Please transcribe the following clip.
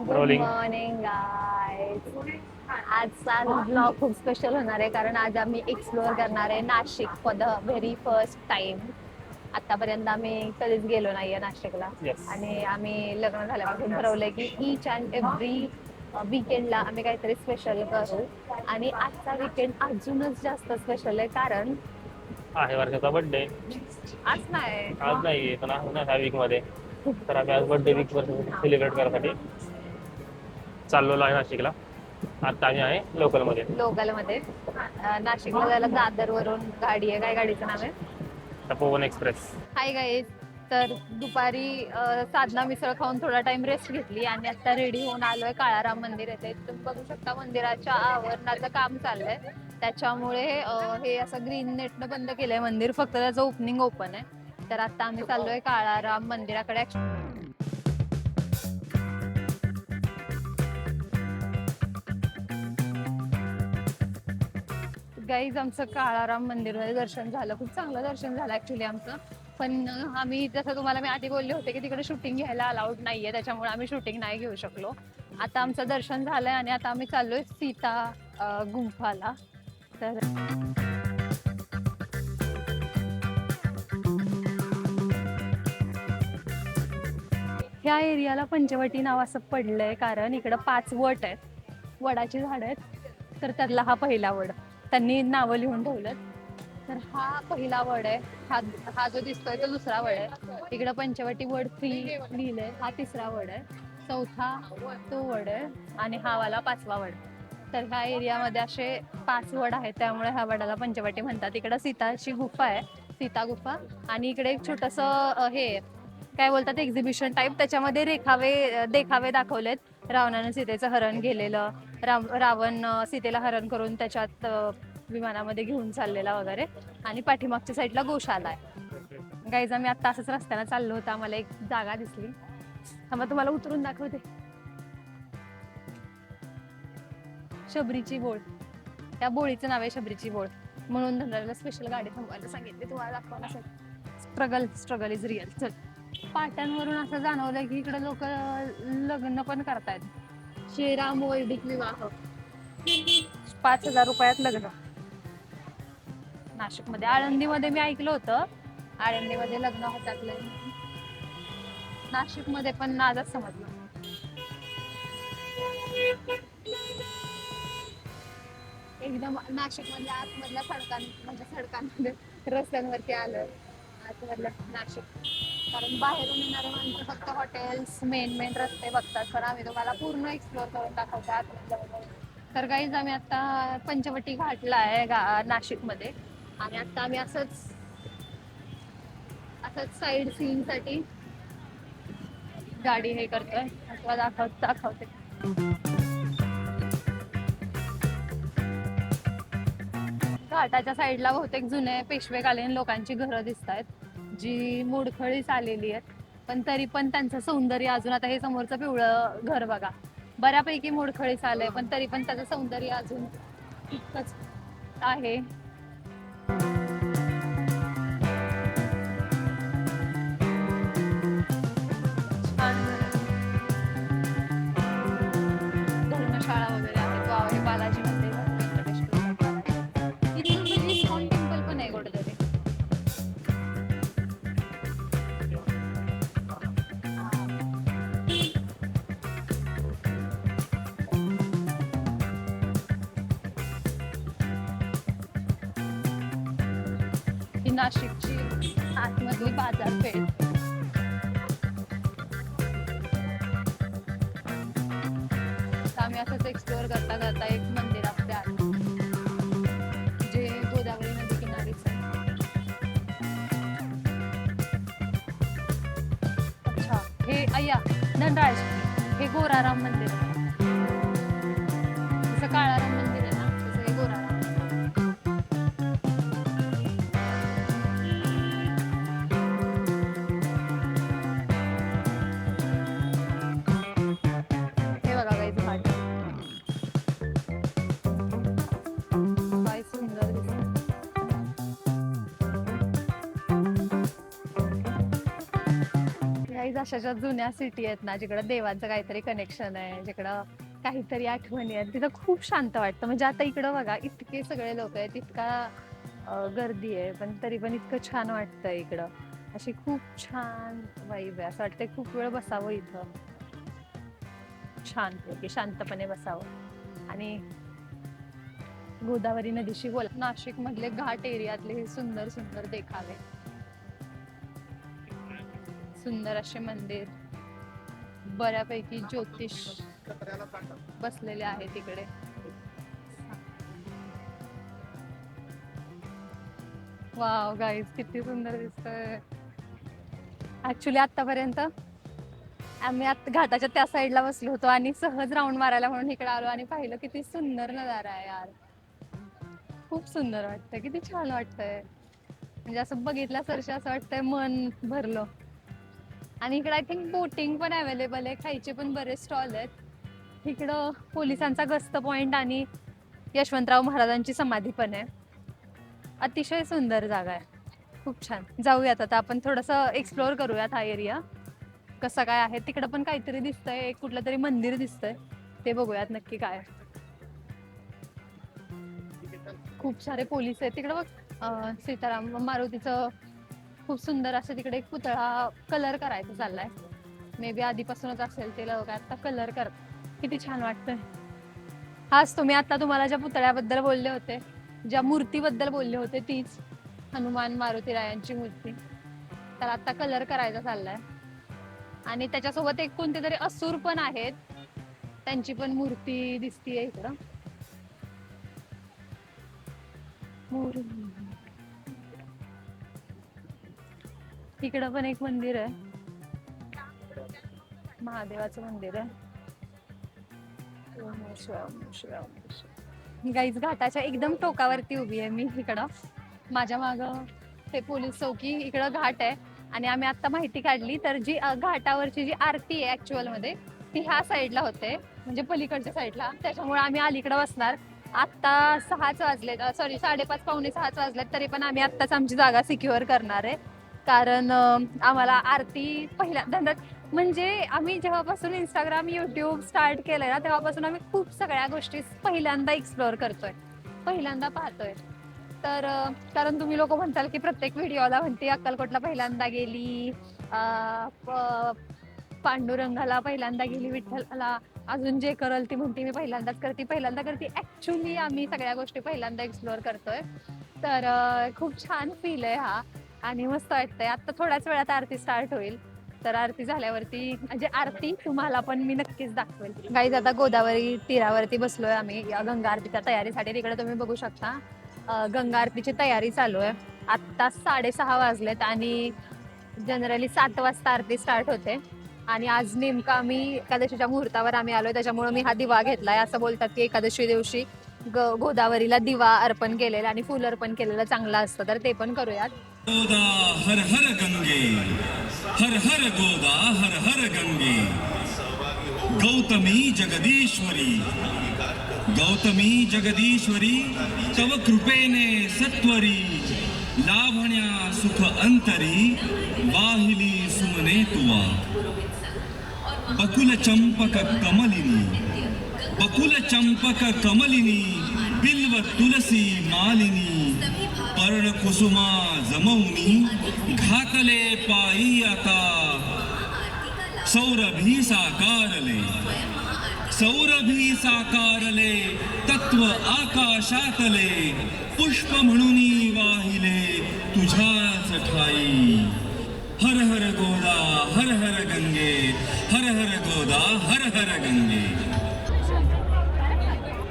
Good Rolling. Morning आजचा blog खूप special होणार आहे कारण आज आम्ही एक्सप्लोअर करणार आहे Nashik for the very first time आतापर्यंत आम्ही कधीच गेलो नाहीये नाशिकला. Yes. आणि आम्ही लग्न झाल्यापासून ठरवलंय की इच अँड एव्हरी विकेंडला आम्ही काहीतरी स्पेशल करू. आणि आजचा विकेंड अजूनच जास्त स्पेशल आहे कारण आहे वर्षाचा बर्थडे आज नाही. आज नाही पण आहे ना ह्या वीकमध्ये. तर आम्ही आज बर्थडे वीक सेलिब्रेट करण्यासाठी चाललेलो आहे नाशिकला. आता आम्ही आहे लोकलमध्ये लोकलमध्ये अं, नाशिकला जायला दादर वरून गाडी आहे. काय गाडीचं नाव आहे? तपोवन एक्सप्रेस. हाय गाईज तर दुपारी अ, साधना मिसळ खाऊन थोडा टाइम रेस्ट घेतली आणि आता रेडी होऊन आलोय. काळाराम मंदिर येथे तुम्ही बघू शकता मंदिराच्या आवरणाचं काम चाललंय. त्याच्यामुळे अ, हे असं ग्रीन नेटनं बंद केलंय मंदिर. फक्त त्याचं ओपनिंग ओपन आहे. तर आता आम्ही चाललोय काळाराम मंदिराकडे. गाईज आमचं काळाराम मंदिर दर्शन झालं. खूप चांगलं दर्शन झालं ऍक्च्युली आमचं. पण आम्ही जसं तुम्हाला मी आधी बोलले होते की तिकडे शूटिंग घ्यायला अलाउड नाहीये त्याच्यामुळे आम्ही शूटिंग नाही घेऊ शकलो. आता आमचं दर्शन झालंय आणि आता आम्ही चाललोय सीता गुंफाला. तर ह्या एरियाला पंचवटी नाव असं पडलंय कारण इकडं पाच वट आहेत. वडाची झाड आहेत. तर त्यातला हा पहिला वड. त्यांनी नावं लिहून ठेवलं तर हा पहिला वड आहे. हा हा जो दिसतोय तो दुसरा वड आहे. इकडं पंचवटी वड थ्री लिहिलंय. हा तिसरा वड आहे. चौथा तो वड आहे. आणि हा वाला पाचवा वड तर ह्या एरियामध्ये असे पाच वड आहेत. त्यामुळे ह्या वडाला पंचवटी म्हणतात. इकडं सीताची गुफा आहे. सीता गुफा. आणि इकडे एक छोटस हे आहे, काय बोलतात? एक्झिबिशन टाईप त्याच्यामध्ये रेखावे देखावे दाखवलेत. रावणानं सीतेचं हरण गेलेलं राम रावण सीतेला हरण करून त्याच्यात विमानामध्ये घेऊन चाललेला वगैरे आणि पाठीमागच्या साईडला गोशाला आहे गाईज आम्ही आता असंच रस्त्यानं चाललो होतो. आम्हाला एक जागा दिसली. थांबा तुम्हाला उतरून दाखवते. शबरीची बोळ. त्या बोळीचं नाव आहे शबरीची बोळ. म्हणून धनराला स्पेशल गाडी थांबवायला सांगितली. तुम्हाला दाखवायला स्ट्रगल स्ट्रगल इज रिअल चल. पाट्यांवरून असं जाणवलं की इकडे लोक लग्न पण करतायत. श्रीराम वैदिक विवाह. पाच हजार रुपयात लग्न. नाशिकमध्ये आळंदीमध्ये मी ऐकलं होतं. आळंदीमध्ये लग्न होतात नाशिकमध्ये पण आजच समजलं. एकदम नाशिक मधल्या आतमधल्या सडकां म्हणजे सडकांमध्ये रस्त्यांवरती आलं. आतमधल्या नाशिक. कारण बाहेरून येणारे माणसं फक्त हॉटेल्स मेन मेन रस्ते बघतात. पण आम्ही तुम्हाला पूर्ण एक्सप्लोअर करून दाखवतो वगैरे. तर काहीच आम्ही आता पंचवटी घाटला आहे गा नाशिकमध्ये. आणि आता आम्ही असंच असंच साईड सीन साठी गाडी हे करतोय. आता दाखवत दाखवते. घाटाच्या साईडला बहुतेक जुने पेशवेकालीन लोकांची घरं दिसत आहेत जी मोडखळीस आलेली आहेत पण तरी पण त्यांचं सौंदर्य अजून आता हे समोरचं पिवळं घर बघा. बऱ्यापैकी मोडखळीस आलंय पण तरी पण त्याचं सौंदर्य अजून इतकंच आहे. धर्मशाळा ही नाशिकची आतमधली बाजारपेठ तर आम्ही असंच एक्सप्लोअर करता करता एक मंदिर आपल्या आत जे गोदावरी नदी किनारीच अच्छा हे अय्या धनराज हे गोराराम मंदिर. आहे जसं काळाराम काही अशा ज्या जुन्या सिटी आहेत ना जिकडं देवांचं काहीतरी कनेक्शन आहे जिकडं काहीतरी आठवणी आहेत तिथं खूप शांत वाटतं. म्हणजे आता इकडं बघा इतके सगळे लोक आहेत इतका गर्दी आहे पण तरी पण इतकं छान वाटतं इकडं. अशी खूप छान वाईब आहे. असं वाटतं खूप वेळ बसावं इथं. छान शांतपणे बसावं. आणि गोदावरी नदीशी बोला नाशिक मधले घाट एरियातले हे सुंदर सुंदर देखावे. सुंदर असे मंदिर बऱ्यापैकी ज्योतिष बसलेले आहे तिकडे वाव गाईज किती सुंदर दिसतंय. ऍक्च्युली आतापर्यंत आम्ही आता घाटाच्या त्या साईडला बसलो होतो आणि सहज राऊंड मारायला म्हणून इकडे आलो आणि पाहिलं किती सुंदर नजारा आहे यार. खूप सुंदर वाटतंय किती छान वाटतंय. म्हणजे असं बघितल्यासारखं असं वाटतंय मन भरलं. आणि इकडे आय थिंक बोटिंग पण अवेलेबल आहे. खायचे पण बरेच स्टॉल आहेत. इकडं पोलिसांचा गस्त पॉइंट आणि यशवंतराव महाराजांची समाधी पण आहे. अतिशय सुंदर जागा आहे. खूप छान. जाऊयात आता. आपण थोडंसं एक्सप्लोअर करूयात हा एरिया कसं काय आहे? तिकडं पण काहीतरी दिसतंय. एक कुठलं तरी मंदिर दिसतंय. ते बघूयात नक्की काय खूप सारे पोलीस आहेत. तिकडं बघ सीताराम मारुतीचं खूप सुंदर असं तिकडे एक पुतळा कलर करायचा चाललाय. मे बी आधीपासूनच असेल ते लोक आता कलर कर. किती छान वाटतंय. हाच तुम्ही आता तुम्हाला ज्या पुतळ्याबद्दल बोलले होते ज्या मूर्तीबद्दल बोलले होते तीच हनुमान मारुती रायांची मूर्ती. तर आता कलर करायचा चाललाय. आणि त्याच्यासोबत एक कोणते तरी असुर पण आहेत. त्यांची पण मूर्ती दिसतीये इकडं. तिकडं पण एक मंदिर आहे. महादेवाचं मंदिर आहे. गाईज घाटाच्या एकदम टोकावरती उभी आहे मी इकडं. माझ्या माग ते पोलीस चौकी इकडं घाट आहे. आणि आम्ही आता माहिती काढली तर जी घाटावरची जी आरती आहे ऍक्च्युअलमध्ये ती ह्या साईडला होते. म्हणजे पलीकडच्या साईडला त्याच्यामुळे आम्ही अलीकडे बसणार. आत्ता सहाच वाजलेत सॉरी साडेपाच पावणे सहाच वाजलेत तरी पण आम्ही आत्ताच आमची जागा सिक्युअर करणार आहे. कारण आम्हाला आरती पहिल्यांदा म्हणजे आम्ही जेव्हापासून इंस्टाग्राम युट्यूब स्टार्ट केलंय ना तेव्हापासून आम्ही खूप सगळ्या गोष्टी पहिल्यांदा एक्सप्लोअर करतोय. पहिल्यांदा पाहतोय. तर कारण तुम्ही लोक म्हणताल की प्रत्येक व्हिडिओला म्हणते अक्कलकोटला पहिल्यांदा गेली प- पांडुरंगाला पहिल्यांदा गेली विठ्ठलला अजून जे करल ती म्हणते मी पहिल्यांदाच करते पहिल्यांदा करते. ऍक्च्युली आम्ही सगळ्या गोष्टी पहिल्यांदा एक्सप्लोअर करतोय. तर खूप छान फील आहे हा. आणि मस्त वाटतंय. आता थोड्याच वेळात आरती स्टार्ट होईल. तर आरती झाल्यावरती म्हणजे आरती तुम्हाला पण मी नक्कीच दाखवेल. गाईज आता गोदावरी तीरावरती बसलोय आम्ही. गंगा आरतीच्या तयारीसाठी तिकडे तुम्ही बघू शकता. गंगा आरतीची तयारी चालू आहे आत्ता साडेसहा वाजलेत आणि जनरली सात वाजता आरती स्टार्ट होते. आणि आज नेमका आम्ही एकादशीच्या मुहूर्तावर आम्ही आलोय. त्याच्यामुळे मी हा दिवा घेतलाय. असं बोलतात की एकादशी दिवशी ग गोदावरीला दिवा अर्पण केलेला आणि फुल अर्पण केलेलं चांगलं असतं. तर ते पण करूयात. ಗೋದಾ ಹರ ಹರ ಗಂಗೆ, ಹರ ಹರ ಗೋದಾ ಹರ ಹರ ಗಂಗೆ. ಗೌತಮಿ ಜಗದೀಶ್ವರಿ ಗೌತಮಿ ಜಗದೀಶ್ವರಿ, ತವ ಕೃಪೇನೆ ಸತ್ವರಿ, ಲಾವಣ್ಯ ಸುಖ ಅಂತರಿ ಬಾಹಿಲಿ ಸುಮನೆ ತುವ. ಬಕುಲ ಚಂಪಕ ಕಮಲಿನಿ, ಬಕುಲ ಚಂಪಕ ಕಮಲಿನಿ, ಬಿಲ್ವ ತುಳಸಿ ಮಾಲಿನಿ. पर्ण कुसुमा जमवनी घातले पायी आता। सौरभी साकारले। सौरभी साकारले तत्व आकाशातले। पुष्प म्हणून वाहिले तुझ्याच ठाई। हर हर गोदा हर हर गंगे हर हर गोदा हर हर गंगे।